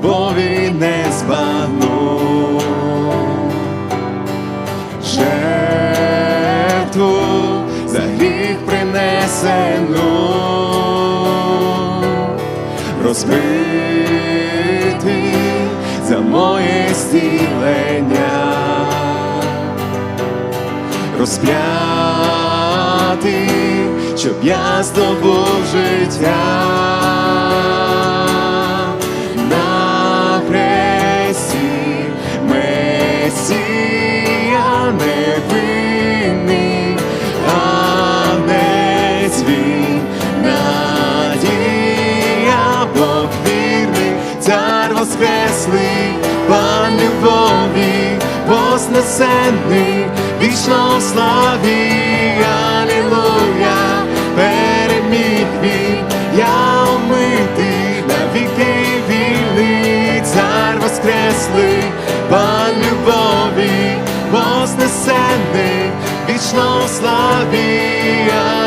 любові не збагну. Жертву за гріх принесену, розбитий за моє зцілення, розп'ятий, щоб я здобув життя. Вознесений, вічно славі, Алілуя, переміг він, я омитий, навіки вільний, цар воскреслий, пан любові, вознесений, вічно славі,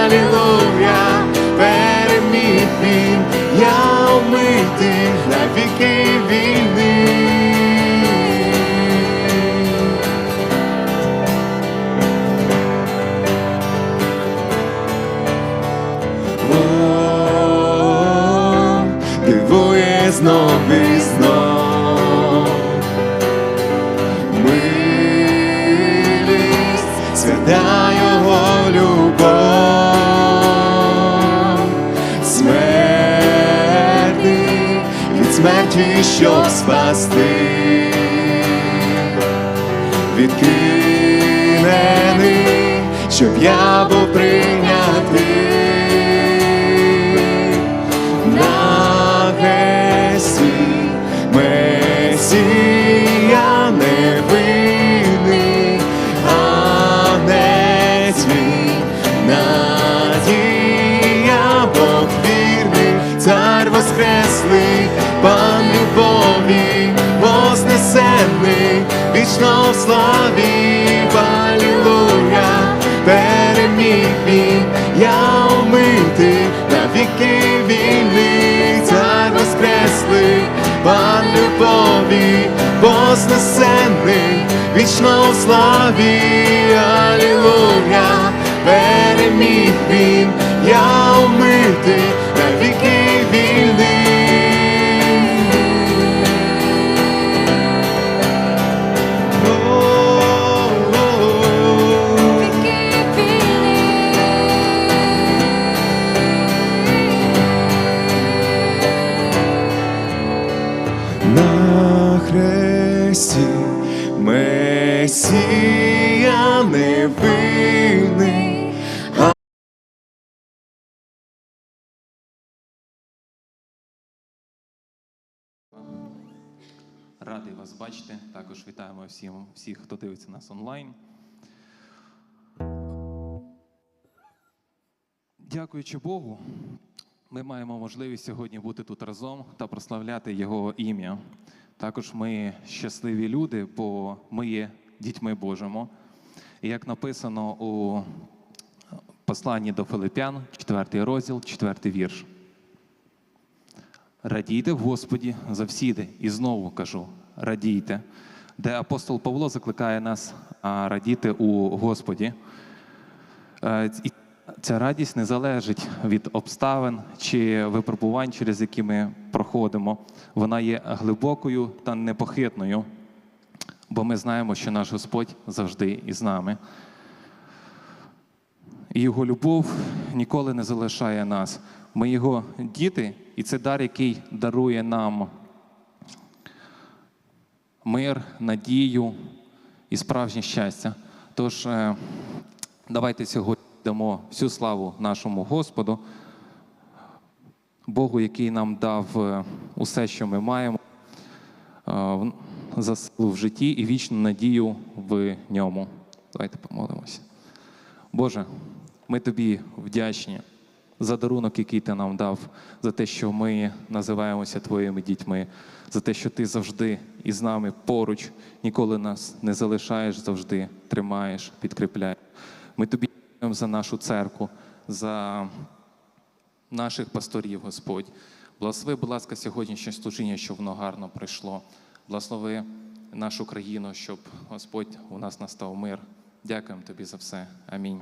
Алілуя, переміг він, я омитий, навіки Свята його любов, смертний від смерті, щоб спасти, відкинений, щоб я був прийнятий воскреслий, пан любові, вознесений, вічно в славі, Алілуя, переміг він, я омитий, навіки вільний, цар воскреслий, пан любові, вознесений, вічно в славі, Алілуя, переміг він, я омитий, Радий вас бачити. Також вітаємо всім, всіх, хто дивиться нас онлайн. Дякуючи Богу, ми маємо можливість сьогодні бути тут разом та прославляти Його ім'я. Також ми щасливі люди, бо ми є дітьми Божими. І як написано у посланні до Филипян, 4 розділ, 4 вірш. Радійте в Господі завсіди. І знову кажу: радійте. Де апостол Павло закликає нас радіти у Господі. Е, І ця радість не залежить від обставин чи випробувань, через які ми проходимо. Вона є глибокою та непохитною, бо ми знаємо, що наш Господь завжди із нами. І його любов ніколи не залишає нас. Ми його діти, і це дар, який дарує нам мир, надію і справжнє щастя. Тож е, давайте сьогодні дамо всю славу нашому Господу, Богу, який нам дав е, усе, що ми маємо, е, за силу в житті і вічну надію в ньому. Давайте помолимося. Боже, ми тобі вдячні за дарунок, який ти нам дав, за те, що ми називаємося твоїми дітьми, за те, що ти завжди із нами поруч, ніколи нас не залишаєш, завжди тримаєш, підкріпляєш. Ми тобі дякуємо за нашу церкву, за наших пасторів, Господь. Благослови, будь ласка, сьогоднішнє служіння, щоб воно гарно пройшло. Благослови нашу країну, щоб Господь у нас настав мир. Дякуємо тобі за все. Амінь.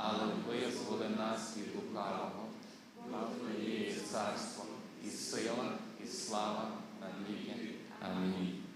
але визволи нас від лукавого, бо Твоє є царство, і сила, і слава на віки. Амінь.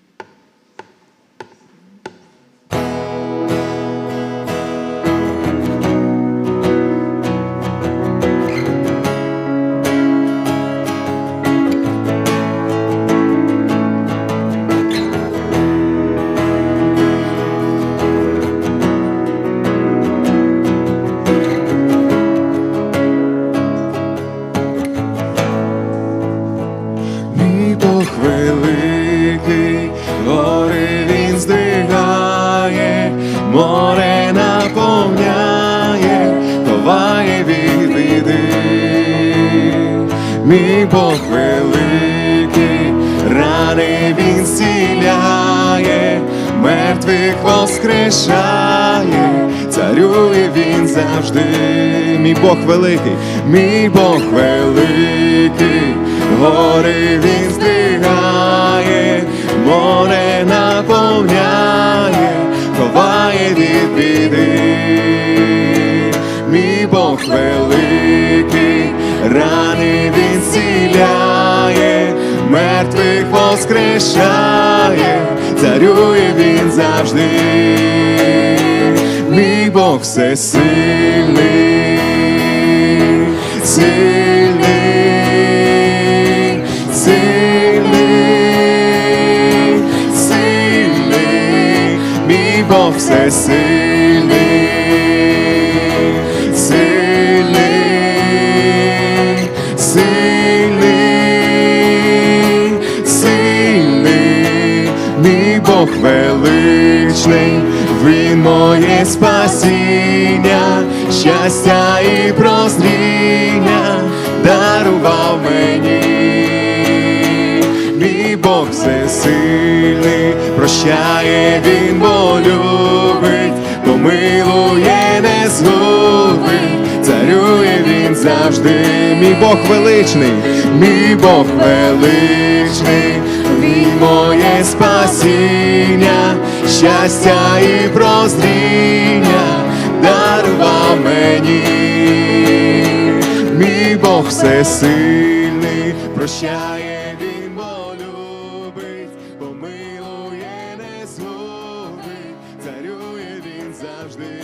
Мій Бог великий, рани він зціляє, мертвих воскрешає, царює він завжди. Мій Бог великий, мій Бог великий, гори він здвигає, море наповняє, ховає від біди. Мій Бог великий, зціляє, мертвих воскрешає, царює він завжди. Мій Бог всесильний, сильний, сильний, сильний, мій Бог всесильний, спасіння, щастя і прозріння дарував мені. Мій Бог всесильний, прощає він, бо любить, помилує, не згубить, царює він завжди, мій Бог величний, мій Бог величний, він моє спасіння, щастя і прозріння дарував мені. Мій Бог всесильний, прощає він, бо помилує, не згубить, царює він завжди.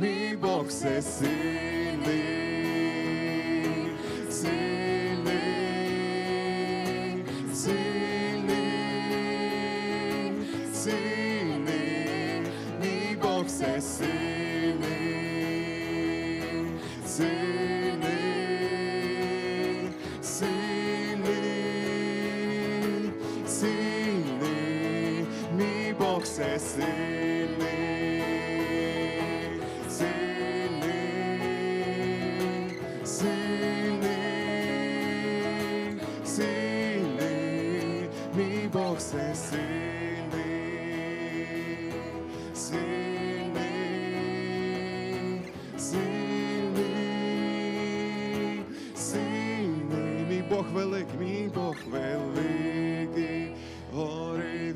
Мій Бог всесильний, всесильний, сильний, сильний, сильний, мій Бог всесильний, сильний, сильний, сильний,